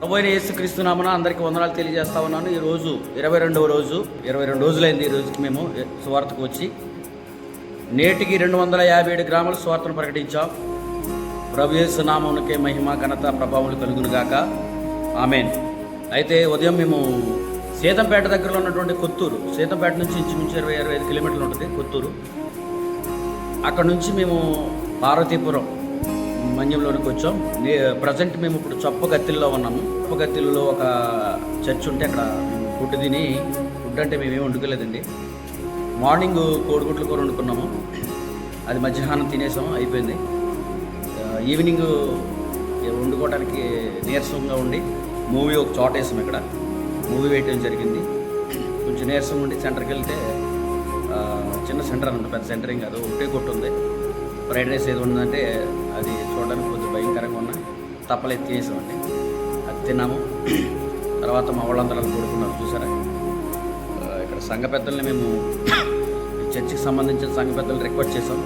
ప్రభువైన యేసుక్రీస్తు నామన అందరికీ వందనాలు తెలియజేస్తా ఉన్నాను. ఈ రోజు ఇరవై రెండవ రోజు ఇరవై రెండు రోజులైంది ఈ రోజుకి మేము సువార్తకు వచ్చి. నేటికి రెండు వందల యాభై ఏడు గ్రాముల సువార్తను ప్రకటించాం. ప్రభు యేసు నామమునకే మహిమ ఘనత ప్రభావం కలుగును గాక. ఆమెన్. అయితే ఉదయం మేము సీతంపేట దగ్గరలో ఉన్నటువంటి కొత్తూరు సీతంపేట నుంచి ఇంచుమించు ఇరవై ఇరవై ఐదు కిలోమీటర్లు ఉంటుంది కొత్తూరు. అక్కడ నుంచి మేము పార్వతీపురం మన్యంలోనికి వచ్చాం ప్రజెంట్ మేము ఇప్పుడు చొప్పగత్తిల్లో ఉన్నాము. చొప్పగత్తిల్లో ఒక చర్చ్ ఉంటే అక్కడ ఫుడ్ తిని ఫుడ్ అంటే మేమేమి వండుకోలేదండి. మార్నింగ్ కోడిగుడ్లు కూర వండుకున్నాము. అది మధ్యాహ్నం తినేసాం అయిపోయింది. ఈవినింగ్ వండుకోవడానికి నీరసంగా ఉండి మూవీ ఒక చోట వేసాం ఇక్కడ. మూవీ వేయటం జరిగింది. కొంచెం నీరసం ఉండి సెంటర్కి వెళ్తే చిన్న సెంటర్ అనమాట పెద్ద సెంటర్ ఏం కాదు ఒకటే కొట్టు ఉంది. ఫ్రైడ్ రైస్ ఏది ఉందంటే అది తప్పలు ఎత్తివేసామండి అది తిన్నాము. తర్వాత మా వాళ్ళందరూ కొడుకున్నారు చూసారా? ఇక్కడ సంఘ పెద్దల్ని మేము చర్చికి సంబంధించిన సంఘ పెద్దలు రిక్వెస్ట్ చేసాం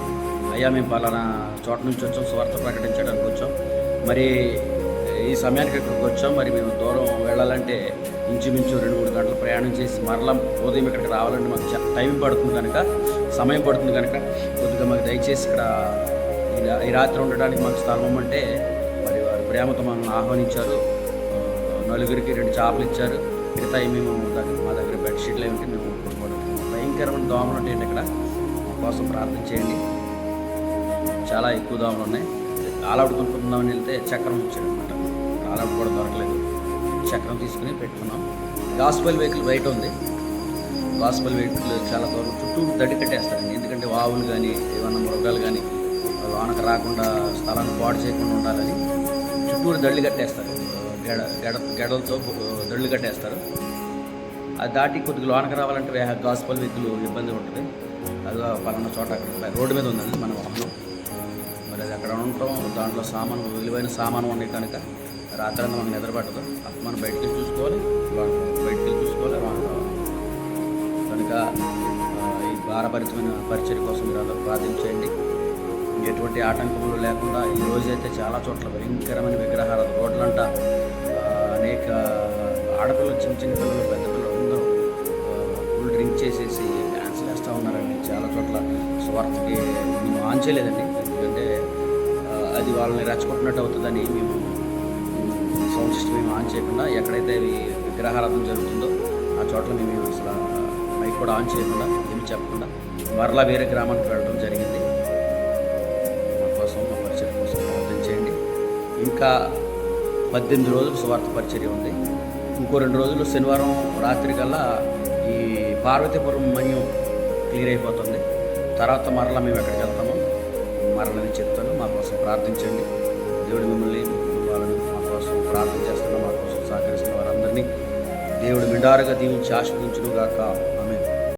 అయ్యా మేము పలానా చోట నుంచి వచ్చాం స్వార్థ ప్రకటించడానికి వచ్చాం. మరి ఈ సమయానికి ఇక్కడికి వచ్చాం. మరి మేము దూరం వెళ్ళాలంటే ఇంచుమించు రెండు మూడు గంటలు ప్రయాణం చేసి మరలా ఉదయం ఇక్కడికి రావాలంటే మాకు టైం పడుతుంది కనుక సమయం పడుతుంది కనుక కొద్దిగా మాకు దయచేసి ఇక్కడ ఈ ఈ రాత్రి ఉండడానికి మాకు స్థలం అంటే ప్రేమతో మనల్ని ఆహ్వానించారు. నలుగురికి రెండు చేపలు ఇచ్చారు. మిగతా మేము మా దగ్గర బెడ్షీట్లు ఏమిటి మేము భయంకరమైన దోమలు ఉంటాయండి ఇక్కడ కోసం ప్రార్థన చేయండి. చాలా ఎక్కువ దోమలు ఉన్నాయి. ఆలౌట్ కొనుక్కుందామని వెళ్తే చక్రం వచ్చాడు అనమాట ఆలౌట్ కూడా దొరకలేదు. చక్రం తీసుకుని పెట్టుకున్నాం. గాస్పల్ వెహికల్ బయట ఉంది. గాస్పల్ వెహికల్ చాలా దూరం. చుట్టూ దడి కట్టేస్తారండి. ఎందుకంటే వావులు కానీ ఏమన్నా మృగాలు కానీ వానకు రాకుండా స్థలాన్ని పాడు చేయకుండా ఉండాలని చుట్టూరు దళ్ళు కట్టేస్తారు. గెడ గెడ గెడలతో దళ్ళు కట్టేస్తారు. అది దాటి కొద్దిగా లోనకి రావాలంటే గాసుపల్ వ్యక్తులు వెహికల్ ఇబ్బంది ఉంటుంది. అది పలానా చోట అక్కడ రోడ్డు మీద ఉందండి మన వాహనం. మరి అది అక్కడ ఉండటం దాంట్లో సామాను విలువైన సామాను ఉన్నాయి కనుక రాత్రి అంతా మనకు నిద్రపట్టదు అప్పుడు మనం బయటికి చూసుకోవాలి లోన- చూసుకోవాలి కనుక ఈ భారభరితమైన పరిచయం కోసం మీరు అందరూ ప్రార్థించేయండి ఎటువంటి ఆటంకములు లేకుండా ఈ రోజైతే చాలా చోట్ల భయంకరమైన విగ్రహాల రోడ్లంట. అనేక ఆడపిల్లలు చిన్న చిన్న పిల్లలు పెద్ద పిల్లలు అందరూ ఫుల్ డ్రింక్ చేసేసి డ్యాన్స్ వేస్తూ ఉన్నారండి చాలా చోట్ల. స్వార్థకి మేము ఆన్ చేయలేదండి. ఎందుకంటే అది వాళ్ళని రెచ్చగొట్టినట్టు అవుతుందని మేము సౌండ్ సిస్టమ్ మేము ఆన్ చేయకుండా ఎక్కడైతే ఇవి విగ్రహారాధన జరుగుతుందో ఆ చోట్ల మేము అసలు మైక్ కూడా ఆన్ చేయకుండా ఏమి చెప్పకుండా మరలా వేరే గ్రామానికి వెళ్ళడం జరిగింది. ఇంకా పద్దెనిమిది రోజులు సువార్త పరిచర్య ఉంది. ఇంకో రెండు రోజులు శనివారం రాత్రి కల్లా ఈ పార్వతీపురం మన్యం క్లియర్ అయిపోతుంది. తర్వాత మరలా మేము ఎక్కడికి వెళ్తామో? మరలా నేను చెప్తాను మా కోసం ప్రార్థించండి. దేవుడు మిమ్మల్ని వాళ్ళని మా కోసం ప్రార్థన చేస్తున్న మా కోసం సహకరిస్తున్న వారందరినీ దేవుడు మిడారుగా దీవించి ఆశ్రదించును గాక